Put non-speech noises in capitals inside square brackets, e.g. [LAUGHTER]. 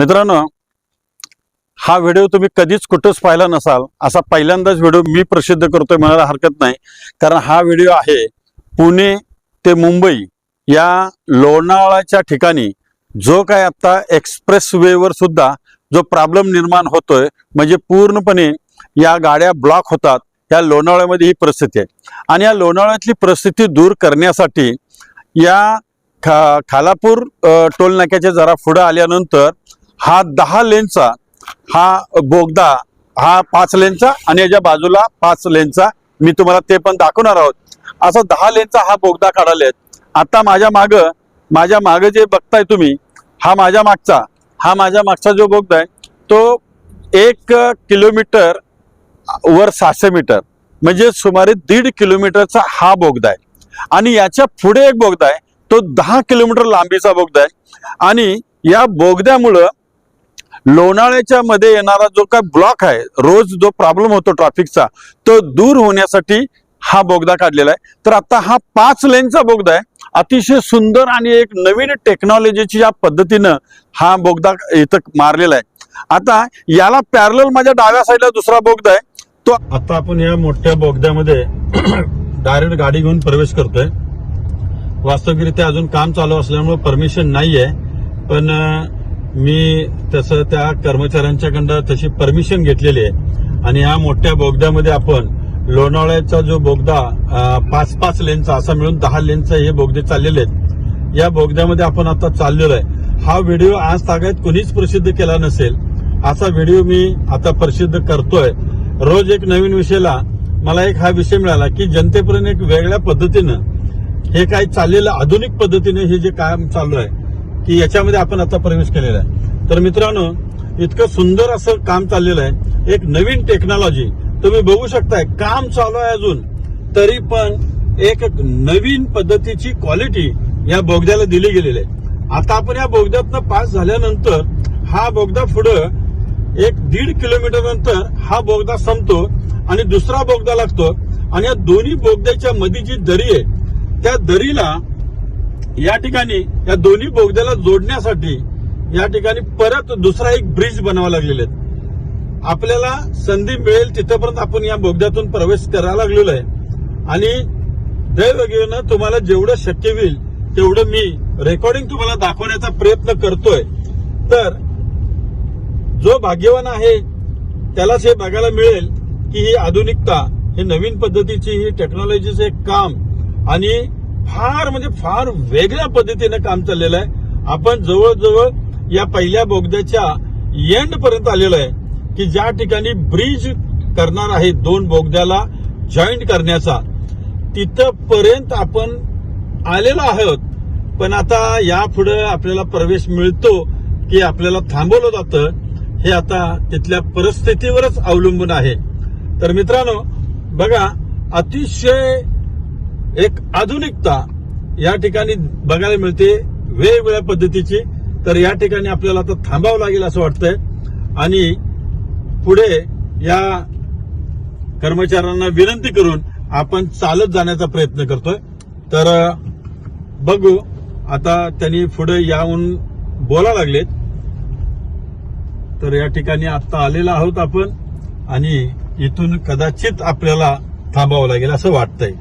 मित्रांनो हा व्हिडिओ तुम्ही कधीच कुठंच पाहिला नसाल असा पहिल्यांदाच व्हिडिओ मी प्रसिद्ध करतोय म्हणायला हरकत नाही. कारण हा व्हिडिओ आहे पुणे ते मुंबई या लोणावळ्याच्या ठिकाणी. जो काय आता एक्सप्रेस वेवर सुद्धा जो प्रॉब्लेम निर्माण होतोय म्हणजे पूर्णपणे या गाड्या ब्लॉक होतात या लोणावळ्यामध्ये ही परिस्थिती आहे. आणि या लोणावळ्यातली परिस्थिती दूर करण्यासाठी या खा खालापूर टोलनाक्याच्या टोल नाक्याच्या जरा पुढं आल्यानंतर हा दहा लेनचा हा बोगदा हा पाच लेनचा आणि याच्या बाजूला पाच लेनचा मी तुम्हाला ते पण दाखवणार आहोत. असा दहा लेनचा हा बोगदा काढाले आहेत आता माझ्या माग माझ्या माग जे बघताय तुम्ही हा माझ्या मागचा हा माझ्या मागचा जो बोगदा आहे तो एक किलोमीटर वर सहाशे मीटर म्हणजे सुमारे दीड किलोमीटरचा हा बोगदा आहे. आणि याच्यापुढे एक बोगदा आहे तो दहा किलोमीटर लांबीचा बोगदा आहे. आणि या बोगद्यामुळं लोणाळ्याच्या मध्ये येणारा जो काय ब्लॉक आहे रोज जो प्रॉब्लेम होतो ट्रॅफिकचा तो दूर होण्यासाठी हा बोगदा काढलेला आहे. तर आता हा पाच लेनचा बोगदा आहे. अतिशय सुंदर आणि एक नवीन टेक्नॉलॉजीच्या पद्धतीनं हा बोगदा इथं मारलेला आहे. आता याला पॅरल माझ्या डाव्या साईडला दुसरा बोगदा आहे. तो आता आपण या मोठ्या बोगद्यामध्ये [CLEARS THROAT] डायरेक्ट गाडी घेऊन प्रवेश करतोय. वास्तविकरित्या अजून काम चालू असल्यामुळे परमिशन नाहीये. पण मी तसं त्या कर्मचाऱ्यांच्याकडं तशी परमिशन घेतलेली आहे. आणि या मोठ्या बोगद्यामध्ये आपण लोणावळ्याचा जो बोगदा पाच पाच लेनचा असा मिळून दहा लेनचा हे बोगदे चाललेले आहेत. या बोगद्यामध्ये आपण आता चाललेलो आहे. हा व्हिडिओ आज तागायत कुणीच प्रसिद्ध केला नसेल. असा व्हिडिओ मी आता प्रसिद्ध करतोय. रोज एक नवीन विषयाला मला एक हा विषय मिळाला की जनतेपर्यंत एक वेगळ्या पद्धतीनं हे काय चाललेलं आधुनिक पद्धतीने हे जे काम चालू आहे की याच्यामध्ये आपण आता प्रवेश केलेला आहे. तर मित्रांनो इतकं सुंदर असं काम चाललेलं आहे. एक नवीन टेक्नॉलॉजी तुम्ही बघू शकताय काम चालू आहे अजून. तरी पण एक नवीन पद्धतीची क्वालिटी या बोगद्याला दिली गेलेली आहे. आता आपण या बोगद्यातनं पास झाल्यानंतर हा बोगदा पुढं एक दीड किलोमीटर नंतर हा बोगदा संपतो आणि दुसरा बोगदा लागतो. आणि या दोन्ही बोगद्याच्या मध्ये जी दरी आहे त्या दरीला या ठिकाणी या दोन्ही बोगद्याला जोडण्यासाठी या ठिकाणी परत दुसरा एक ब्रिज बनवा लागलेले आहेत. आपल्याला संधी मिळेल तिथपर्यंत आपण या बोगद्यातून प्रवेश करायला लागलेलो आहे. आणि दैवगीनं तुम्हाला जेवढं शक्य होईल तेवढं मी रेकॉर्डिंग तुम्हाला दाखवण्याचा प्रयत्न करतोय. तर जो भाग्यवान आहे त्यालाच हे बघायला मिळेल की ही आधुनिकता हे नवीन पद्धतीची ही टेक्नॉलॉजीचं एक काम आणि फार म्हणजे फार वेगळ्या पद्धतीनं काम चाललेलं आहे. आपण जवळजवळ या पहिल्या बोगद्याच्या एंड पर्यंत आलेलो आहे की ज्या ठिकाणी ब्रिज करणार आहे दोन बोगद्याला जॉईंट करण्याचा. तिथपर्यंत आपण आलेलो आहोत पण आता यापुढे आपल्याला प्रवेश मिळतो की आपल्याला थांबवलं जातं हे आता तिथल्या परिस्थितीवरच अवलंबून आहे. तर मित्रांनो बघा अतिशय एक आधुनिकता या ठिकाणी बघायला मिळते वेगवेगळ्या पद्धतीची. तर या ठिकाणी आपल्याला आता थांबावं लागेल असं वाटतंय. आणि पुढे या कर्मचाऱ्यांना विनंती करून आपण चालत जाण्याचा प्रयत्न करतोय. तर बघू. आता त्यांनी पुढे याहून बोला लागलेत. तर या ठिकाणी आता आलेला आहोत आपण. आणि इथून कदाचित आपल्याला थांबावं लागेल असं वाटतंय.